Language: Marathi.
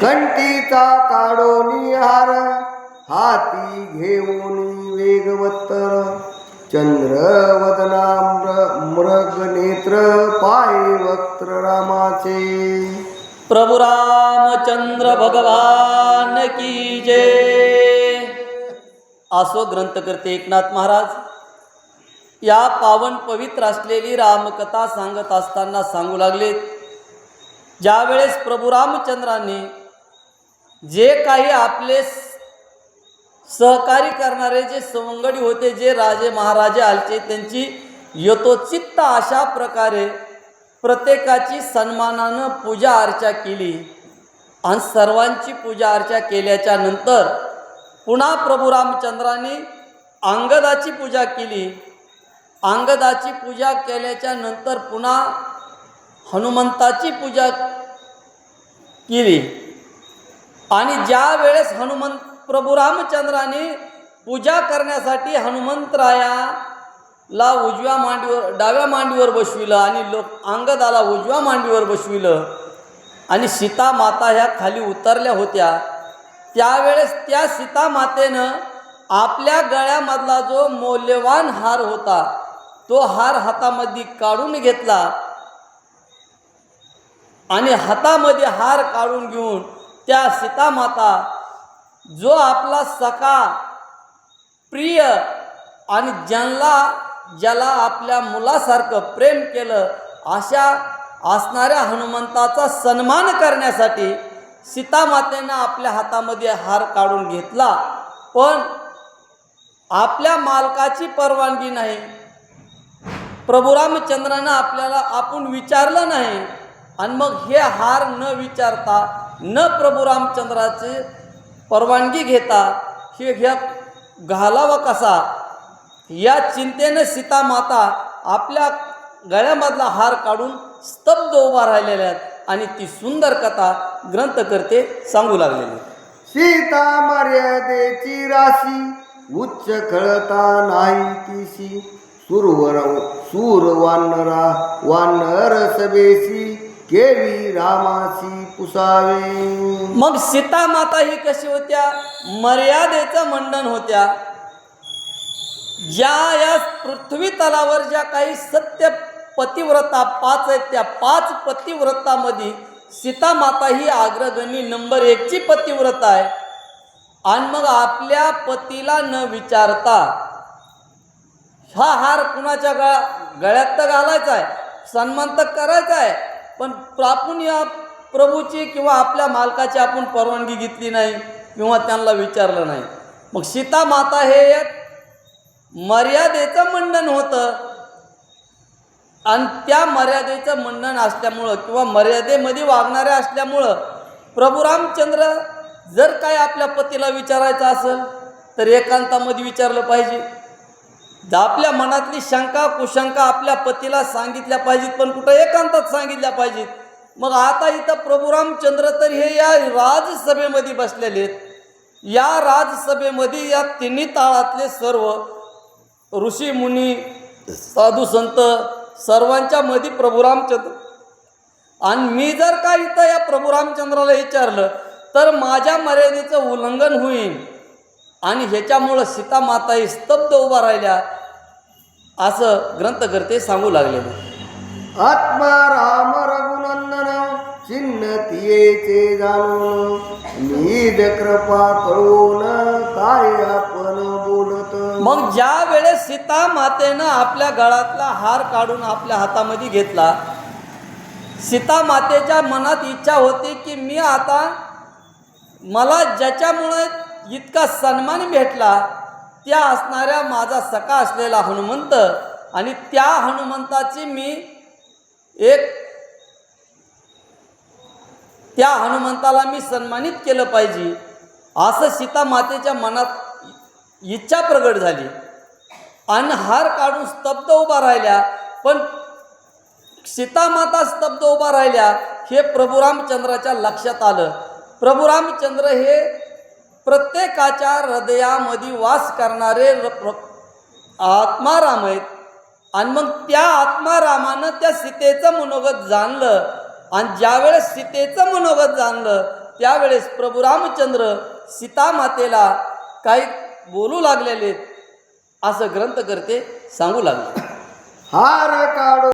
कंठीचा काढोनी हार हाती घेऊन वेगवत्तर. चंद्र मृग नेत्र पाय वक्त्र रामाचे. प्रभु रामचंद्र भगवान की जय. असो ग्रंथकर्ते एकनाथ महाराज या पावन पवित्र असलेली रामकथा सांगत असताना सांगू लागलेत ज्यावेळेस प्रभू रामचंद्रांनी जे काही आपले सहकारी करणारे जे सवंगडी होते जे राजे महाराजे आलचे त्यांची यथोचित्त अशा प्रकारे प्रत्येकाची सन्मानानं पूजा अर्चा केली. आणि सर्वांची पूजा अर्चा केल्याच्यानंतर पुन्हा प्रभू रामचंद्राने अंगदाची पूजा केली. अंगदाची पूजा केल्याच्यानंतर पुन्हा हनुमंताची पूजा केली. आणि ज्या वेळेस हनुमंत प्रभू रामचंद्राने पूजा करण्यासाठी हनुमंतरायाला उजव्या मांडीवर डाव्या मांडीवर बसविलं आणि लोक अंगदाला उजव्या मांडीवर बसविलं आणि सीता माता ह्या खाली उतरल्या होत्या. त्यावेळेस त्या सीता मातेनं आपल्या गळ्यामधला जो मौल्यवान हार होता तो हार हातामध्ये काढून घेतला. आणि हातामध्ये हार काढून घेऊन त्या सीतामाता जो आपला सखा प्रिय आणि ज्यांना ज्याला आपल्या मुलासारखं प्रेम केलं अशा असणाऱ्या हनुमंताचा सन्मान करण्यासाठी सीतामातेनं आपल्या हातामध्ये हार काढून घेतला. पण आपल्या मालकाची परवानगी नाही. प्रभू रामचंद्रानं आपल्याला आपण विचारलं नाही. आणि मग हे हार न विचारता न प्रभू रामचंद्राची परवानगी घेता हे ह्या घालावा कसा? या चिंतेनं सीता माता आपल्या गळ्यामधला हार काढून स्तब्ध उभा राहिलेल्या आहेत आणि ती सुंदर कथा ग्रंथकर्ते सांगू लागलेली सीता मर्यादेची राशी उच्च खळता नाही तिशी. सुरवर सूर वानरा वानर सबेशी केवी रामासी पुसावे. मग सीता माता ही कशी होत्या? मर्यादेचं मंडन होत्या. ज्या या पृथ्वी तलावर ज्या काही सत्य पतिव्रता पाच आहेत त्या पाच पतिव्रतामध्ये सीता माता ही अग्रगणी नंबर एकची पतिव्रता आहे. आणि मग आपल्या पतीला न विचारता हा हार कुणाच्या गळा गळ्यात तर घालायचा आहे सन्मान तर करायचा आहे. पण आपण या प्रभूची किंवा आपल्या मालकाची आपण परवानगी घेतली नाही किंवा त्यांना विचारलं नाही. मग सीता माता हे एक मर्यादेचं मंडन होतं. आणि त्या मर्यादेचं मंडन असल्यामुळं किंवा मर्यादेमध्ये वागणारे असल्यामुळं प्रभू रामचंद्र जर काय आपल्या पतीला विचारायचं असेल तर एकांतामध्ये विचारलं पाहिजे. आपल्या मनातली शंका कुशंका आपल्या पतीला सांगितल्या पाहिजेत पण कुठं एकांतात सांगितल्या पाहिजेत? मग आता इथं प्रभू रामचंद्र तर हे या राजसभेमध्ये बसलेले आहेत. या राजसभेमध्ये या तिन्ही ताळातले सर्व ऋषी मुनी साधू संत सर्वांच्या मध्ये प्रभू रामचंद्र. आणि मी जर का इथं या प्रभू रामचंद्राला विचारलं तर माझ्या मर्यादेचं उल्लंघन होईल. आणि ह्याच्यामुळं सीता माता ही स्तब्ध उभा राहिल्या असं ग्रंथकर्ते सांगू लागलेले. आत्मा राम रघुनंदन चिन्ह तियेचे जाणून नीद कृपा कळून काय आपण बोलत? मग ज्या वेळेस सीता मातेनं आपल्या गळातला हार काढून आपल्या हातामध्ये घेतला सीता मातेच्या मनात इच्छा होती की मी आता मला ज्याच्यामुळे इतका सन्मान भेटला त्या असणाऱ्या माझा सखा असलेला हनुमंत आणि त्या हनुमंताची मी एक त्या हनुमंताला मी सन्मानित केलं पाहिजे असं सीता मातेच्या मनात इच्छा प्रगट झाली. आणि हार काढून स्तब्ध उभा राहिल्या पण सीतामाता स्तब्ध उभा राहिल्या हे प्रभू रामचंद्राच्या लक्षात आलं. प्रभू रामचंद्र हे प्रत्येकाच्या हृदयामध्ये वास करणारे र- आत्माराम आहेत. आणि मग त्या आत्मारामानं त्या सीतेचं मनोगत जाणलं. आणि ज्यावेळेस सीतेचं मनोगत जाणलं त्यावेळेस प्रभू रामचंद्र सीतामातेला काही बोलू लागलेले असं ग्रंथकर्ते सांगू लागले. हार काढू